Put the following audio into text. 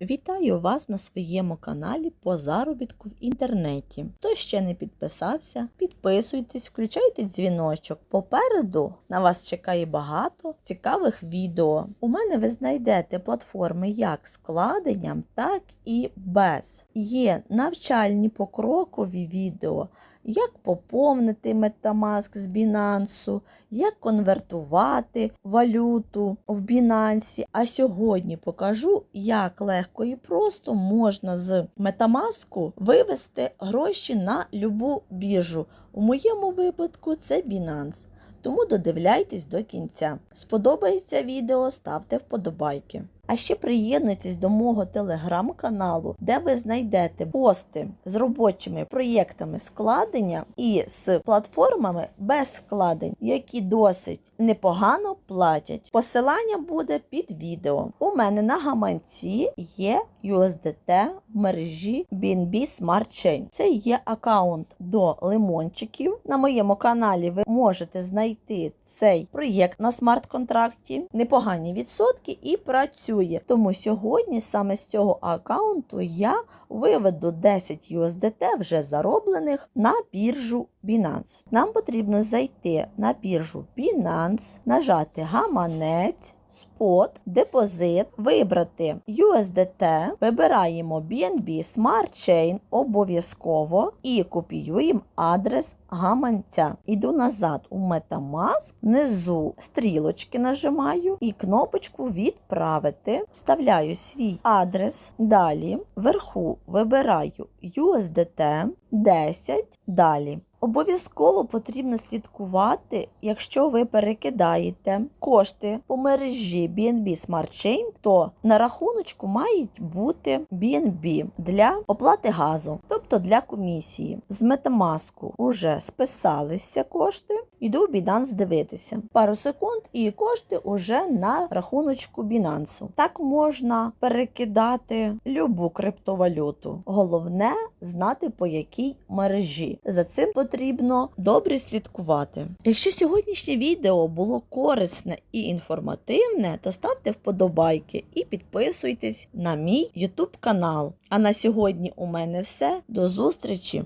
Вітаю вас на своєму каналі по заробітку в інтернеті. Хто ще не підписався, підписуйтесь, включайте дзвіночок. Попереду на вас чекає багато цікавих відео. У мене ви знайдете платформи як з вкладенням, так і без. Є навчальні покрокові відео. Як поповнити Metamask з Binance, як конвертувати валюту в Binance. А сьогодні покажу, як легко і просто можна з Metamask вивести гроші на любу біржу. У моєму випадку це Binance. Тому додивляйтесь до кінця. Сподобається відео, ставте вподобайки. А ще приєднуйтесь до мого телеграм-каналу, де ви знайдете пости з робочими проєктами складення і з платформами без вкладень, які досить непогано платять. Посилання буде під відео. У мене на гаманці є USDT в мережі BNB Smart Chain. Це є аккаунт до лимончиків. На моєму каналі ви можете знайти цей проєкт на смарт-контракті, непогані відсотки і працює. Тому сьогодні саме з цього аккаунту я виведу 10 USDT вже зароблених на біржу Binance. Нам потрібно зайти на біржу Binance, нажати гаманець. Спот, депозит, вибрати USDT, вибираємо BNB Smart Chain обов'язково і копіюємо адрес гаманця. Іду назад у Metamask, внизу стрілочки нажимаю і кнопочку відправити. Вставляю свій адрес. Далі вверху вибираю USDT 10. Далі. Обов'язково потрібно слідкувати, якщо ви перекидаєте кошти по мережі BNB Smart Chain, то на рахуночку мають бути BNB для оплати газу, тобто для комісії. З Metamask уже списалися кошти. Йду в Binance дивитися. Пару секунд і кошти уже на рахуночку Binance. Так можна перекидати любу криптовалюту. Головне знати по якій мережі. За цим потрібно добре слідкувати. Якщо сьогоднішнє відео було корисне і інформативне, то ставте вподобайки і підписуйтесь на мій YouTube канал. А на сьогодні у мене все. До зустрічі!